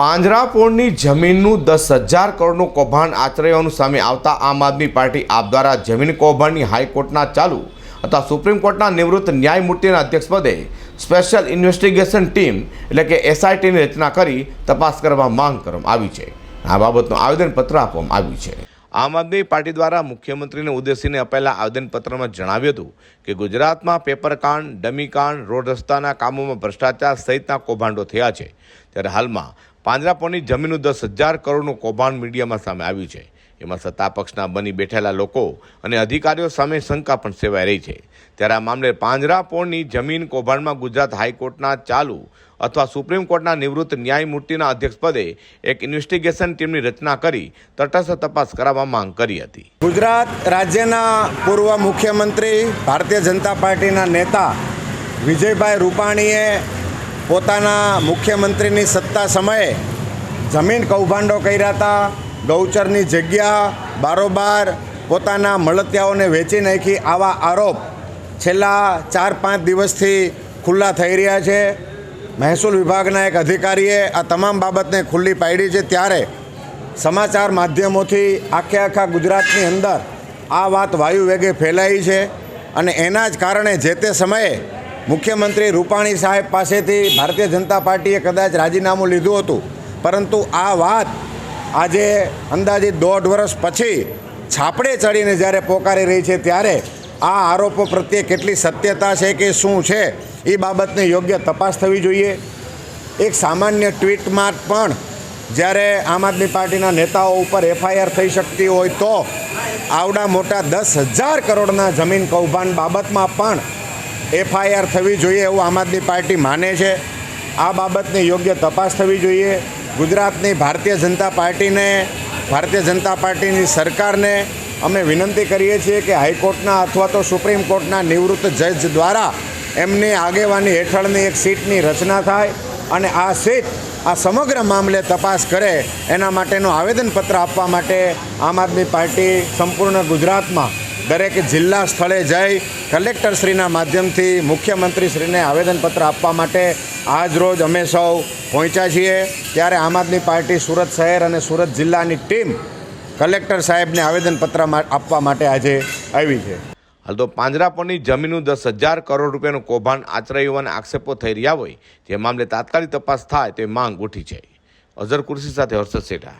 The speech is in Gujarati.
પાંજરાપોળની જમીનનું દસ હજાર કરોડનું કૌભાંડ આચર્યાનું સામે આવતા આમ આદમી પાર્ટી આપ દ્વારા જમીન કૌભાંડની હાઈકોર્ટના ચાલુ અથવા સુપ્રીમ કોર્ટના નિવૃત્ત ન્યાયમૂર્તિના અધ્યક્ષપદે સ્પેશિયલ ઇન્વેસ્ટિગેશન ટીમ એટલે કે એસઆઈટીની રચના કરી તપાસ કરવા માંગ કરવામાં આવી છે. આ બાબતનું આવેદનપત્ર આપવામાં આવ્યું છે. આમ આદમી પાર્ટી દ્વારા મુખ્યમંત્રીને ઉદ્દેશીને અપાયેલા આવેદનપત્રમાં જણાવ્યું હતું કે ગુજરાતમાં પેપરકાંડ, ડમીકાંડ, રોડ રસ્તાના કામોમાં ભ્રષ્ટાચાર સહિતના કૌભાંડો થયા છે. ત્યારે હાલમાં પાંજરાપોળની જમીનનું દસ હજાર કરોડનું કૌભાંડ મીડિયામાં સામે આવ્યું છે. એમાં સત્તા પક્ષના બની બેઠેલા લોકો અને અધિકારીઓ સામે શંકા પણ સેવાઈ રહી છે. ત્યારે આ મામલે પાંજરાપોળની જમીન કૌભાંડમાં ગુજરાત હાઈકોર્ટના ચાલુ અથવા સુપ્રીમ કોર્ટના નિવૃત્ત ન્યાયમૂર્તિના અધ્યક્ષપદે એક ઇન્વેસ્ટિગેશન ટીમની રચના કરી તટસ્થ તપાસ કરાવવા માંગ કરી હતી. ગુજરાત રાજ્યના પૂર્વ મુખ્યમંત્રી, ભારતીય જનતા પાર્ટીના નેતા વિજયભાઈ રૂપાણીએ પોતાના મુખ્યમંત્રીની સત્તા સમયે જમીન કૌભાંડો કર્યા હતા. ગૌચરની જગ્યા, બારોબાર, પોતાના મળતિયાઓને વેચી નાખી આવા આરોપ છેલ્લા ચાર, પાંચ દિવસથી ખુલ્લા થઈ રહ્યા છે. મહેસૂલ વિભાગના એક અધિકારીએ આ તમામ બાબતને ખુલ્લી પાડી છે. ત્યારે સમાચાર માધ્યમોથી આખે આખા ગુજરાતની અંદર આ વાત વાયુ વેગે ફેલાઈ છે અને એના જ કારણે જે તે સમયે મુખ્યમંત્રી રૂપાણી સાહેબ પાસેથી ભારતીય જનતા પાર્ટીએ કદાચ રાજીનામું લીધું હતું. પરંતુ આ વાત આજે અંદાજિત દોઢ વર્ષ પછી છાપડે ચડીને જ્યારે પોકારી રહી છે ત્યારે આ આરોપો પ્રત્યે કેટલી સત્યતા છે કે શું છે, એ બાબતને યોગ્ય તપાસ થવી જોઈએ. એક સામાન્ય ટ્વીટમાં પણ જ્યારે આમ આદમી પાર્ટીના નેતાઓ ઉપર એફઆઈઆર થઈ શકતી હોય તો આવડા મોટા દસ હજાર કરોડના જમીન કૌભાંડ બાબતમાં પણ એફઆઈઆર થવી જોઈએ એવું આમ આદમી પાર્ટી માને છે. આ બાબતને યોગ્ય તપાસ થવી જોઈએ. ગુજરાતની ભારતીય જનતા પાર્ટીને, ભારતીય જનતા પાર્ટીની સરકારને અમે વિનંતી કરીએ છીએ કે હાઈકોર્ટના અથવા તો સુપ્રીમ કોર્ટના નિવૃત્ત જજ દ્વારા એમની આગેવાની હેઠળની એક સીટની રચના થાય અને આ સીટ આ સમગ્ર મામલે તપાસ કરે એના માટેનું આવેદનપત્ર આપવા માટે આમ આદમી પાર્ટી સંપૂર્ણ ગુજરાતમાં દરેક જિલ્લા સ્થળે જઈ કલેક્ટરશ્રીના માધ્યમથી મુખ્યમંત્રીશ્રીને આવેદનપત્ર આપવા માટે આજ રોજ અમે સૌ પહોંચ્યા છીએ. ત્યારે આમ આદમી પાર્ટી સુરત શહેર અને સુરત જિલ્લાની ટીમ કલેક્ટર સાહેબને આવેદનપત્ર આપવા માટે આજે આવી છે. હાલ તો પાંજરાપોળની જમીનનું દસ હજાર કરોડ રૂપિયાનું કૌભાંડ આચરાયું હોવાના આક્ષેપો થઈ રહ્યા હોય. જે મામલે તાત્કાલિક તપાસ થાય તે માંગ ઉઠી છે. અઝર કુર્સી સાથે હર્ષદ શેઠા.